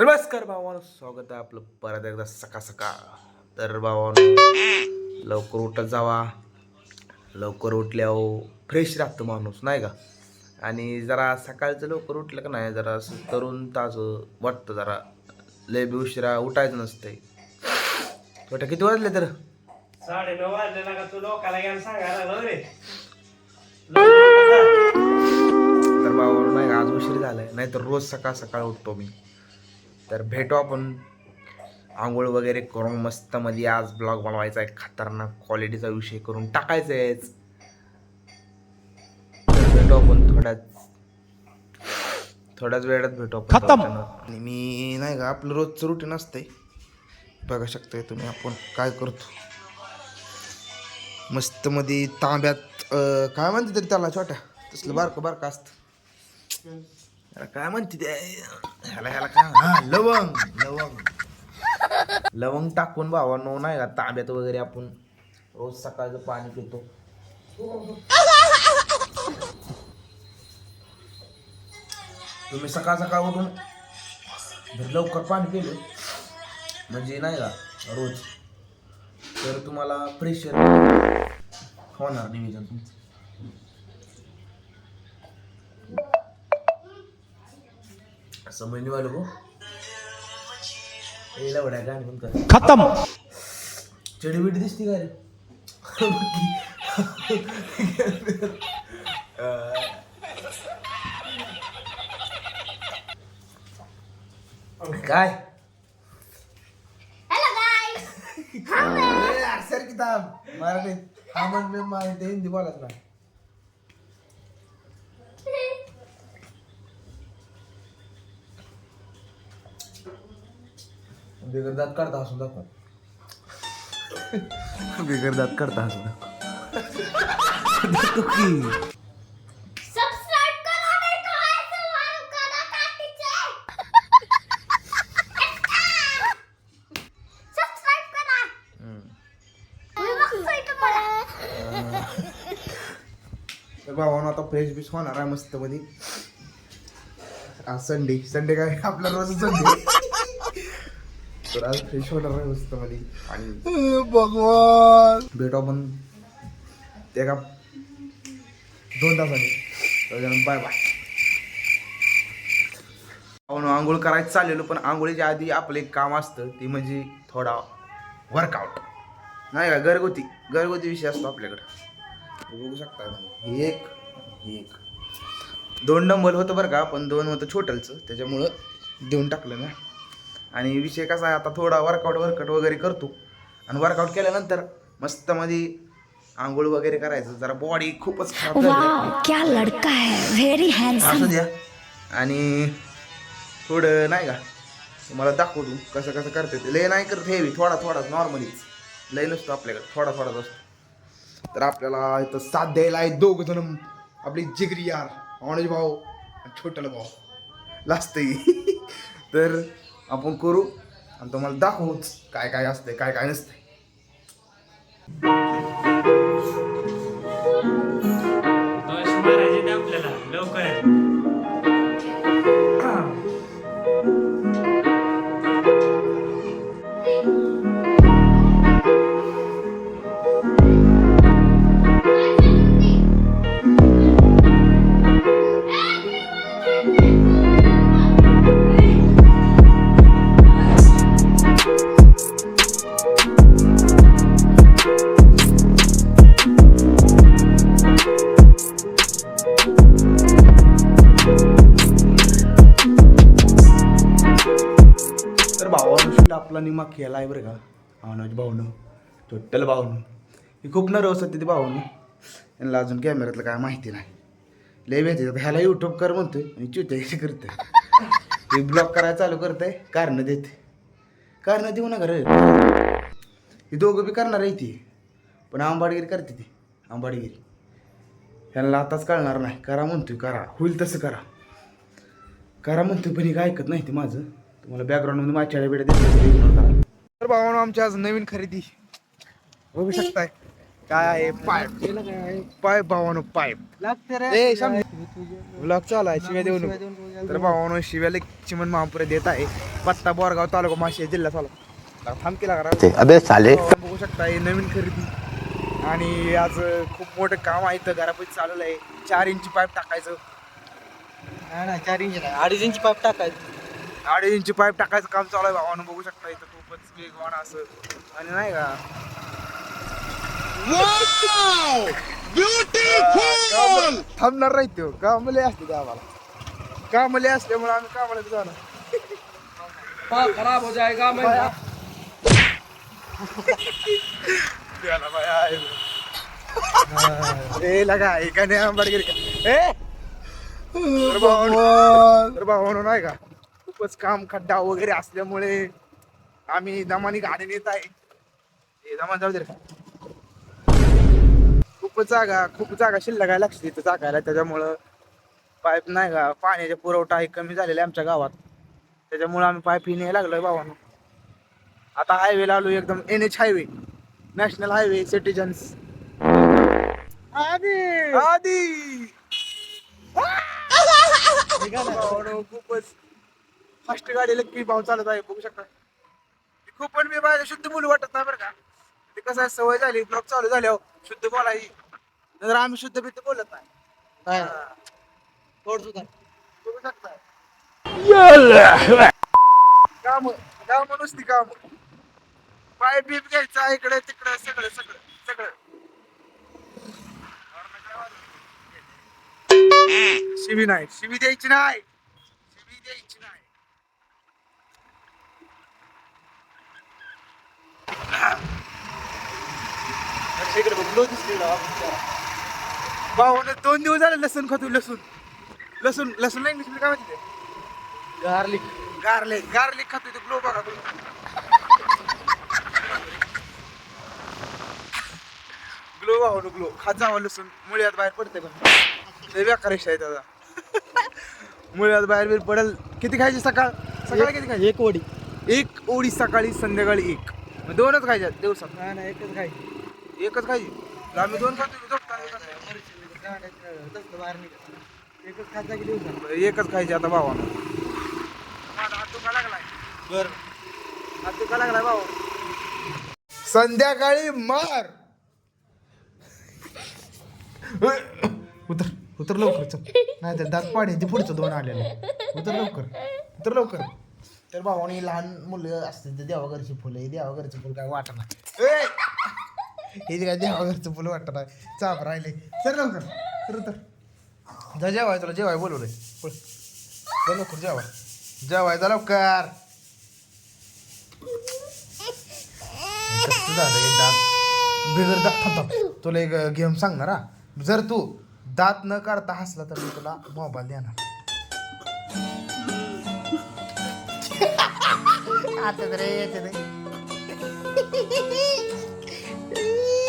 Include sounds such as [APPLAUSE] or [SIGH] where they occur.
नमस्कार भावानो स्वागत आहे आपलं परत एकदा सकाळ सकाळ. तर भावानो लवकर उठत जावा. लवकर उठल्यावर फ्रेश राहतं माणूस नाही का? आणि जरा सकाळचं लवकर उठलं का नाही जरा असं तरुण ताजं वाटतं जरा. लय बी उशिरा उठायचं नसतंय. छोट्या किती वाजले तर? साडे नऊ वाजले का तू लोकाला घ्यायला सांगायला लागला रे. तर भावानो नाही आज उशीर झालाय. नाही तर रोज सकाळ सकाळ उठतो मी. तर भेटू आपण. आंघोळ वगैरे करून मस्त मध्ये आज ब्लॉग बनवायचा आहे. खतरनाक क्वालिटीचा विषय करून टाकायचा आहेच तर भेटू आपण थोड्याच थोड्याच वेळात भेटू आपण. आणि मी नाही का आपलं रोजचं रुटीन असतंय. बघा शकताय तुम्ही आपण काय करतो. मस्त मध्ये तांब्यात काय म्हणते तरी त्याला छोट्या तसलं बारकं बारकं असतं. अरे काय म्हणते ते? ह्याला ह्याला काय? हा लवंग लवंग. लवंग टाकून भावानो नाही का तांब्यात वगैरे आपण रोज सकाळचं पाणी पितो. तुम्ही सकाळ सकाळ उठून जर लवकर पाणी पिलं म्हणजे नाही का रोज तर तुम्हाला प्रेशर होणार निवेदन तुमचं. समज नहीं वालों को ये कर. खत्म. चडी बिडी दिसती का रे? काय? Guys. ए, यार, सर किताब मराठीत हा म्हण मी माहिती हिंदी बोलत ना बिगर दात काढता हसून दाखव बिगर दात काढता हसून दाखव दाखव की. Subscribe करा नाही का ऐसे वालों का ना काटीचे. Subscribe करा. मी बघतोय तुम्हाला. तर भावानं आता फ्रेश बीस होणार आहे मस्त मध्ये आज संडे संडे काय आपला रोज संडे तर आज फ्रेश होणार आहे मस्त मध्ये आणि भगवान. भेटू आपण ते का दोन तासाने. बाय बाय आंघोळ करायचं चाललेलो पण आंघोळीच्या आधी आपलं एक काम असतं ती म्हणजे थोडा वर्कआउट नाही का? घरगुती. घरगुती विषय असतो आपल्याकडं. बघू शकता एक एक. दोन डंबल होतं बरं का पण दोन होतं छोटलचं. त्याच्यामुळं देऊन टाकलं ना आणि विषय कसा आहे आता थोडा वर्कआउट वर्कआउट वगैरे करतो. आणि वर्कआउट केल्यानंतर मस्त मध्ये आंघोळ वगैरे करायचं. जरा बॉडी खूपच खराब झाली. क्या लड़का है. वेरी हैंडसम असू द्या. आणि थोडं नाही का तुम्हाला दाखवतो कसं कसं करते ते. लय नाही करत हेवी थोडा थोडा नॉर्मलीच लय नसतो आपल्याकडे थोडा थोडाच असतो तर आपल्याला इथं साथ द्यायला आहे दोघ जण. आपली जिगरी यार अनुज भाऊ आणि छोटल भाऊ. लास्ट [LAUGHS] तर आपण करू आणि तुम्हाला दाखवूच काय काय असतंय काय काय नसतंय. दोष मारायचे ते आपल्याला लवकर तर आपला निमा केला आहे बरं का? अनुज भाऊनं टोटल भाऊनं. ही खूप नर्वस होती ती भाऊनं. यांना अजून कॅमेऱ्यातलं काय माहिती नाही. लय भेटते ह्याला युट्यूब कर म्हणतोय आणि चुत्या करते हे ब्लॉग करायला चालू करतंय कारण देते कारण देऊ नका रे. ही दोघं बी करणार आहे ती. पण आंबाडगिरी करते ती. आंबाडगिरी. ह्यांना आताच कळणार नाही. करा म्हणतोय करा. होईल तसं करा. करा म्हणतोय पण हे काय ऐकत नाही ते माझं. तुम्हाला बॅकग्राऊंडमध्ये माझ्या बेड्या तर भावानं आमची आज नवीन खरेदी. बघू शकताय. काय आहे? पाईप पाईप भावानो पाईप ब्लॉग चालू आहे शिव्या देऊ नको. तर भावानो शिव्याला चिमन महापुरे देत आहे. पत्ता बोरगाव तालुका माशे जिल्हा चालू थांब केला करा अबे साले भावानो बघू शकता हे नवीन खरेदी. आणि आज खूप मोठं काम आहे इथं घरापैकी चाललं आहे. चार इंची पाईप टाकायचं. चार इंच नाही. अडीच इंच पाईप टाकायचं. अडीच इंची पाईप टाकायचं काम चालू आहे भावानं बघू शकता इथं खूपच वेगवान असं. आणि नाही का? थांबणार नाही तो. कामले असते आम्हाला. कामले असल्यामुळे आम्ही कामाला जाणार. खराब हो जाएगा मैं त्याला आहे. ए लगा का नाही आंबाडगिरी का ए! तर तर भावानो नाही का? खूपच काम खड्डा वगैरे असल्यामुळे आम्ही दमानी गाडी नेत आहे. दमान जाऊ दे रे. खूपच जागा खूप जागा शिल्लक आहे लक्ष तिथं टाकायला त्याच्यामुळं पाईप नाही का पाण्याचा पुरवठा हे कमी झालेला आहे आमच्या गावात. त्याच्यामुळं आम्ही पाईप ही न्यायला लागलोय भावानो. आता हायवे आलो एकदम N H highway national highway citizens आधी आधी खूपच फास्ट गाडीला की भाव चालत आहे बघू शकता. खूप पण मी बाहेर शुद्ध बोलू वाटत नाही बरं का. ते कसं आहे, सवय झाली ब्लॉग चालू झाल्यावर शुद्ध बोलायची. नंतर आम्ही शुद्ध बिद्ध बोलत नाही. हा. बघू शकता. काम काम नुसती काम पाय बीप घ्यायचा इकडे तिकडे सगळं सगळं सगळं. शिवी नाही शिवी द्यायची नाही शिवी द्यायची नाही लक्ष इकडे बघ. भावानं दोन दिवस झाले लसूण खातो लसूण. लसूण लसूण इंग्लिशमध्ये काय माहिती गार्लिक गार्लिक गार्लिक खातो ते ग्लो बघा ग्लो भाऊ ग्लो खात जावा लसूण. मुळ्यात बाहेर पडते पण. ते बेकार आहे त्याचा. [LAUGHS] मुळ्यात बाहेर बीर पडेल. किती खायची सकाळ? सकाळी किती खायची? एक वडी. एक ओळी सकाळी संध्याकाळी एक. दोनच खायच्या दिवसात. नाही नाही एकच खायची. एकच खायची. तर आम्ही दोन खातो एकच खायची. एकच खायचा की दिवसात बरं, एकच खायची आता भावानं. माझा हात दुखा लागलाय बर. हात दुखा लागलाय भाऊ संध्याकाळी मार. उतर उतर लवकर चल. नाही तर दात पाड्याचे पुढचं दोन आलेलं. उतर लवकर उतर लवकर. तर भावानी लहान मुलं असते ते देवाघरची फुलं हे देवाघरचं फुल काय नाही हे काय देवाघरचं फुलं वाटत नाही चाप राहिले. चल लवकर तर तर. जा जेवाय तुला जेवाय बोलवलंय. जा लवकर जेवाय जेवाय जा लवकर. झालं दात बिगर दात तुला एक गेम सांगणार हा. जर तू दात न काढता हसला तर मी तुला मोबाईल देणार. आता तर येते ते.